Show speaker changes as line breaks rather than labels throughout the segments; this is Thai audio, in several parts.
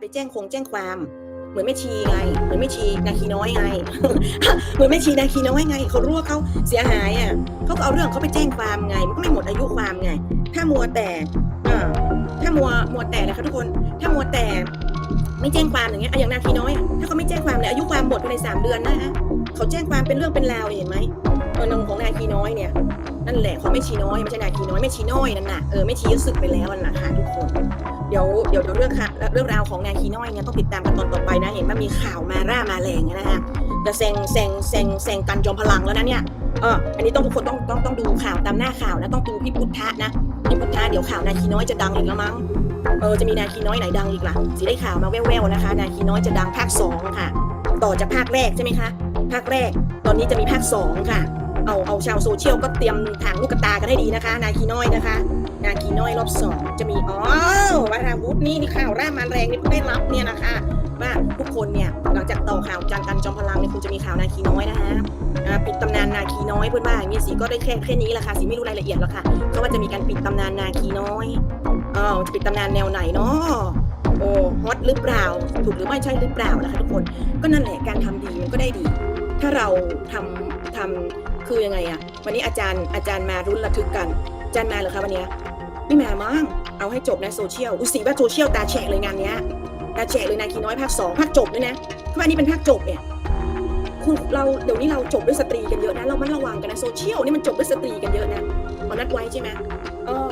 ไปแจ้งคงแจ้งความ เหมือนแม่ชีไง เหมือนแม่ชีนาคีน้อยไง เหมือนแม่ชีนาคีน้อยไงเขารู้ว่าเขาเสียหายอะเขาก็เอาเรื่องเขาไปแจ้งความไง มันก็ไม่หมดอายุความไง ถ้ามัวแต่ถ้ามัวมัวแต่นะคะทุกคน ถ้ามัวแต่ไม่แจ้งความอย่างเงี้ยอย่างนาคีน้อย ถ้าเขาไม่แจ้งความเนี่ยอายุความหมดภายในสามเดือนนะฮะเขาแจ้งความเป็นเรื่องเป็นราวเห็นไหม เออนงของนาคีน้อยเนี่ยนั่นแหละเขาไม่ชีน้อยไม่ใช่นาคีน้อยไม่ชีน้อยนั่นน่ะเออไม่ชี้สึกไปแล้วนั่นแหละค่ะทุกคนเดี๋ยวเดี๋ยวเดี๋ยวเรื่องค่ะเรื่องราวของนาคีน้อยเนี่ยต้องติดตามกันตอนต่อไปนะเห็นว่ามีข่าวมาร่ามาแรงนะฮะจะแซงแซงแซงแซงกันจอมพลังแล้วนะเนี่ยเอออันนี้ต้องทุกคนต้องต้องต้องดูข่าวตามหน้าข่าวนะต้องดูพี่พุทธะนะพี่พุทธะเดี๋ยวข่าวนาคีน้อยจะดังอีกแล้วมั้งเออจะมีนาคีน้อยไหนดังอีกล่ะสิได้ข่าวมาแว่วๆนะคะ นาคีน้อยจะดังภาคสองค่ะ ต่อจากภาคแรกใช่ไหมคะภาคแรกตอนนี้จะมีภาคสองค่ะ เอาเอาชาวโซเชียลก็เตรียมถางลูกกระตากันให้ดีนะคะ นาคีน้อยนะคะ นาคีน้อยรอบสองจะมีอ๋อวาราวุธนี่นี่ข่าวแร่ามาแรงนี่เพิ่งได้รับเนี่ยนะคะว่าทุกคนเนี่ยหลังจากต่อข่าวจันกันจอมพลังเนี่ยคงจะมีข่าวนาคีน้อยนะคะปิดตำนานนาคีน้อยเพื่อนว่าอย่างนี้สิก็ได้แค่แค่นี้แหละค่ะสิไม่รู้รายละเอียดหรอกค่ะเขาว่าจะมีการปิดตำนานนาคีน้อยอ๋อจะปิดตำนานแนวไหนเนาะโอ้ฮอตหรือเปล่า ถูกหรือไม่ใช่หรือเปล่านะคะทุกคน ก็นั่นแหละการทำดีมันก็ได้ดี ถ้าเราทำทำ คือยังไงอะวันนี้อาจารย์อาจารย์มารุ้นระทึกกัน อาจารย์มาเหรอคะวันนี้ไม่มามั้งเอาให้จบนะโซเชียลอุสีว่าโซเชียลตาแฉะเลยงานเนี้ยตาแฉะเลยนาคีน้อยภาคสองภาคจบด้วยนะคืออันนี้เป็นภาคจบเนี่ยคุณเราเดี๋ยวนี้เราจบด้วยสตรีกันเยอะนะเรามันระวังกันนะโซเชียลนี่มันจบด้วยสตรีกันเยอะนะเอานัดไว้ใช่ไหมเออ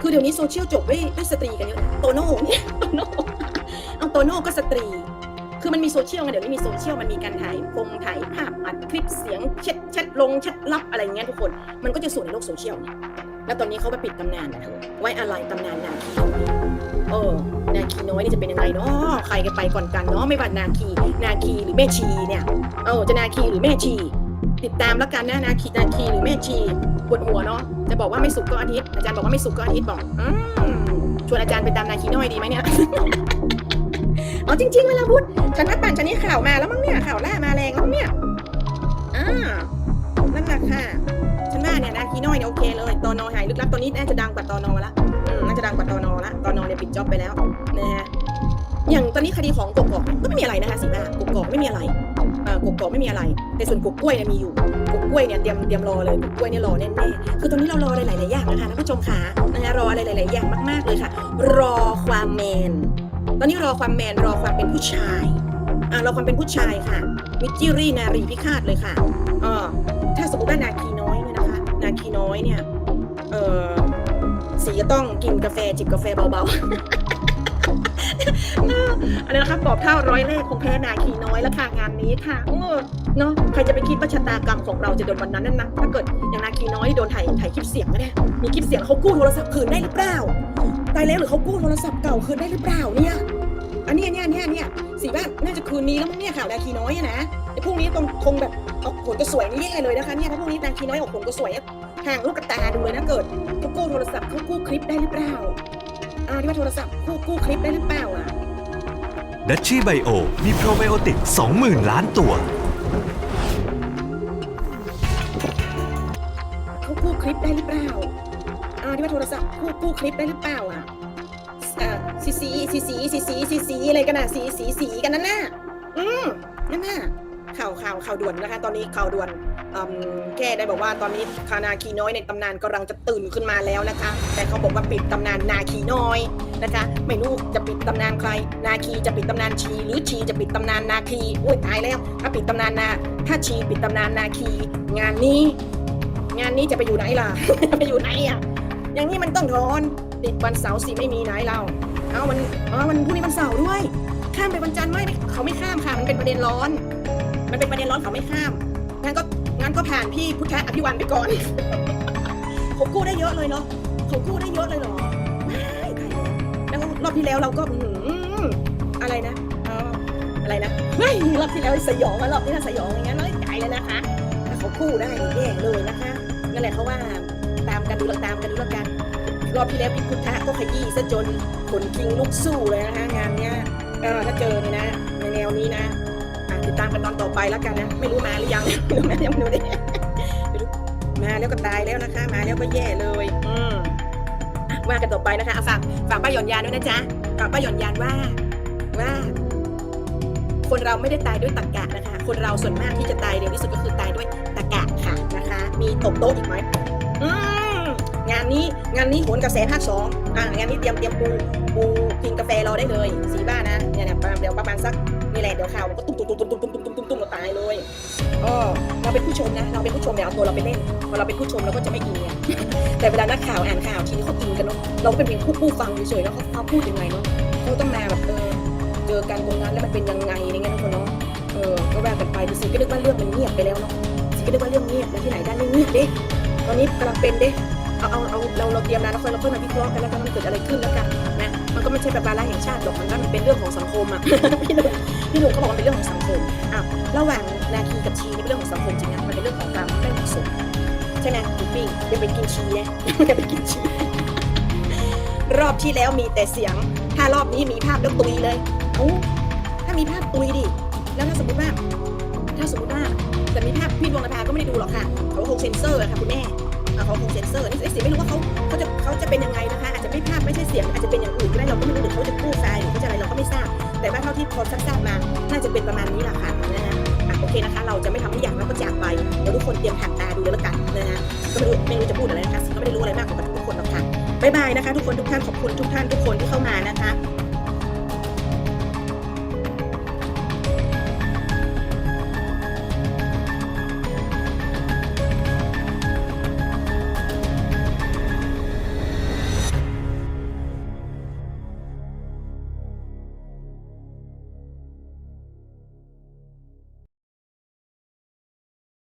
คือเดี๋ยวนี้โซเชียลจบด้วยด้วยสตรีกันเยอะนะโตโน่เนี่ยโตโน่เอาโตโน่ก็สตรี คือมันมีโซเชียลไงเดี๋ยวนี้มีโซเชียลมันมีการถ่ายพงถ่ายภาพอัดคลิปเสียงแชทแชทลงแชทลับอะไรอย่างเงี้ยทุกคนมันก็จะส่วนในโลกโซเชียลแล้วตอนนี้เขาไปปิดตำนานนะเธอไว้อะไรตำนานนาคีน้อยเออนาคีน้อยนี่จะเป็นยังไงเนาะใครกันไปก่อนกันเนาะไม่ว่านาคีนาคีหรือแม่ชีเนี่ยเออจะนาคีหรือแม่ชี ติดตามแล้วกันนะนาคีนาคีหรือแม่ชีปวดหัวเนาะจะบอกว่าไม่สุกก็อาทิตย์อาจารย์บอกว่าไม่สุกก็อาทิตย์บอกอืมชวนอาจารย์ไปตามนาคีน้อยดีไหมเนี่ย อ๋อจริงๆเวลาพูดฉันว่าปั่นฉันนี่ข่าวมาแล้วมั้งเนี่ยข่าวล่ามาแรงแล้วมั้งเนี่ยอ่านั่นแหละค่ะฉันว่าเนี่ยนาคีน้อยเนี่ยโอเคเลยตอนอหายลึกลับตอนนี้น่าจะดังกว่าตอนอละอืมน่าจะดังกว่าตอนอละตอนอเนี่ยปิดจ็อบไปแล้วนะฮะอย่างตอนนี้คดีของกกอกก็ไม่มีอะไรนะคะสีหน้ากกอกไม่มีอะไรอ่อกกอกไม่มีอะไร แต่ส่วนกกกล้วยเนี่ยมีอยู่กกกล้วยเนี่ยเตรียมเตรียมรอเลยกกกล้วยเนี่ยรอแน่ๆคือตอนนี้เรารออะไรหลายๆอย่างนะคะท่านผู้ชมขานะคะรออะไรหลายๆอย่างมากๆเลยค่ะ รอความแมน ตอนนี้รอความแมนรอความเป็นผู้ชายอ่ารอความเป็นผู้ชายค่ะมิจิรีนารีพิฆาตเลยค่ะอ่าถ้าสมมติว่านาคีน้อยเนี่ยนะคะ นาคีน้อยเนี่ยเออสีจะต้องกินกาแฟจิบกาแฟเบาๆน่า อันนี้นะคะปอบเท่าร้อยเลขคงแพ้นาคีน้อยแล้วค่ะงานนี้ค่ะเออเนาะใครจะไปคิดว่าชะตากรรมของเราจะโดนวันนั้นนั่นนะถ้าเกิดอย่างนาคีน้อยโดนถ่ายถ่ายคลิปเสียงก็เนี่ยมีคลิปเสียงเขากู้โทรศัพท์คืนได้หรือเปล่าตายแล้วหรือเขากู้โทรศัพท์เก่าคืนได้หรือเปล่าเนี่ยอันนี้เนี่ยเนี่ยเนี่ยสีบ้านน่าจะคืนนี้แล้วมั้งเนี่ยข่าวนาคีน้อยอะนะไอ้พวกนี้คงคงแบบออกผลก็สวยนี่แย่เลยนะคะเนี่ยถ้าพวกนี้นาคีน้อยออกผลก็สวยห่างลูกกระตาดูเลยนะเกิดเขากู้โทรศัพท์เขากู้คลิปได้หรือเปล่าอ่าที่ว่าโทรศัพท์กู้กู้คลิปได้หรือเปล่าอะ
ดัชชี่ไบโอ มีโปรไบโอติก 20,000 ล้านตัว
เขากู้คลิปได้หรือเปล่าอ่าที่ว่าโทรศัพท์กู้กู้คลิปได้หรือเปล่าอะอ่าสีสีสีสีสีสีสีสีอะไรกันน่ะสีสีสีกันนั่นน่ะอืมนั่นน่ะ ข่าวข่าวข่าวด่วนนะคะ ตอนนี้ข่าวด่วนแค่ได้บอกว่าตอนนี้คานาคีน้อยในตำนานกำลังจะตื่นขึ้นมาแล้วนะคะ แต่เขาบอกว่าปิดตำนานนาคีน้อยนะคะไม่รู้จะปิดตำนานใคร นาคีจะปิดตำนานชี หรือชีจะปิดตำนานนาคีอุ้ยตายแล้ว ถ้าปิดตำนานนา ถ้าชีปิดตำนานนาคี งานนี้ งานนี้จะไปอยู่ไหนล่ะไปอยู่ไหนอะอย่างนี้มันต้องทอนติดวันเสาร์สิไม่มีไหนเราเอามันเออมันพรุ่งนี้วันเสาร์ด้วย ข้ามไปวันจันทร์ไม่เขาไม่ข้ามค่ะ มันเป็นประเด็นร้อน มันเป็นประเด็นร้อนเขาไม่ข้ามงั้นก็งั้นก็ผ่านพี่พุทธะอภิวันไปก่อนเขากู้ได้เยอะเลยเนาะเขากู้ได้เยอะเลยเหรอไม่ายแล้วแล้วรอบที่แล้วเราก็อื้อะไรนะอะไรนะไม่รอบที่แล้วสยองอะรอบนี้น่าสยองอย่างนั้นเลยตายเลยนะคะถ้าเขากู้ได้แย่เลยนะคะนั่นแหละเขาว่าตามกันดูแล้วตามกันดูแล้วกันรอบที่แล้วพี่พุทธะก็ขยี้ซะจนขนคิงลุกสู้เลยนะคะงานเนี้ย ออถ้าเจอเนี่ยนะ ในแนวนี้นะอะติดตามกันตอนต่อไปแล้วกันนะ ไม่รู้มาหรือยัง ไม่รู้มายังไม่รู้ดิไม่รู้มาแล้วก็ตายแล้วนะคะ มาแล้วก็แย่เลย อืมว่ากันต่อไปนะคะเอาฝากฝากป้าหย่อนยานด้วยนะจ๊ะฝากป้าหย่อนยานว่าว่า คนเราไม่ได้ตายด้วยตะกะนะคะ คนเราส่วนมากที่จะตายเร็วที่สุดก็คือตายด้วยตะกะค่ะนะคะ มีตบโต๊ะอีกไหมอืม งานนี้งานนี้โหนกระแสภาคสองอ่างานนี้เตรียมเตรียมปูปูกินกาแฟรอได้เลยสีบ้านะเนี่ยนะประมาณเดี๋ยวประมาณสักนี่แหละเดี๋ยวข่าวมันก็ตุ้มตุ้มตุ้มตุ้มตุ้มตุ้มตุ้มตุ้มตุ้มเราตายเลยเออเราเป็นผู้ชมนะเราเป็นผู้ชมเนี่ยเอาตัวเราไปเล่นพอเราเป็นผู้ชมเราก็จะไม่อินไงแต่เวลานักข่าวอ่านข่าวทีนี้เขาอินกันเนาะเราก็เป็นเพียงผู้ผู้ฟังเฉยๆแล้วเขาเขาพูดยังไงเนาะเขาต้องมาแบบเออเจอกันตรงนั้นแล้วมันเป็นยังไงอะไรเงี้ยทุกคนเนาะเออก็ว่ากันไปดูสิก็นึกว่าเรื่องมันเงียบไปแล้วเนาะสิก็นึกว่าเรื่องเงียบแล้วที่ไหนได้ไม่เงียบเด้ตอนนี้กำลังเป็นเด้ เอาเอาเอาเราเราเตรียมนะแล้วค่อยเราค่อยมาวิเคราะห์กันแล้วกันมันเกิดอะไรขึ้นแล้วกันนะมันก็ไม่ใช่แบบวาระแห่งชาติหรอกมันก็มันเป็นเรื่องของสังคมอะพี่หนุ่มพี่หนุ่มเขาบอกว่าเป็นเรื่องของสังคมอ้าวระหว่างนาคีกับชีนี่เป็นเรื่องของสังคมจริงนะมันเป็นเรื่องของการไม่เหมาะสมใช่ไหมหมูปิ้งอย่าไปกินชีนะอย่าไปกินชีรอบที่แล้วมีแต่เสียง ถ้ารอบนี้มีภาพแล้วตุยเลยเอ้าถ้ามีภาพตุยดิแล้วถ้าสมมติว่าถ้าสมมติว่าแต่มีภาพพี่ดวงนภาก็ไม่ได้ดูหรอกค่ะเขาคงเซ็นเซอร์ค่ะคุณแม่ เขาคงเซ็นเซอร์นี่เสียไม่รู้ว่าเขาเขาจะเขาจะเป็นยังไงนะคะ อาจจะไม่ภาพไม่ใช่เสียง อาจจะเป็นอย่างอื่นก็ได้เราก็ไม่รู้หรือเขาจะกู้ไฟหรือเขาจะอะไรเราก็ไม่ทราบ แต่ว่าเท่าที่พอทราบมา น่าจะเป็นประมาณนี้แหละค่ะนะฮะโอเคนะคะ เราจะไม่ทำให้อย่ากแล้วก็จากไปเดี๋ยวทุกคนเตรียมหันตาดูแล้วกันนะฮะก็ไม่รู้ไม่รู้จะพูดอะไรนะคะก็ไม่ได้รู้อะไรมากกว่าทุกคนหรอกค่ะบ๊ายบายนะคะ ทุกคนทุกท่านขอบคุณทุกท่านทุกคนที่เข้ามานะคะ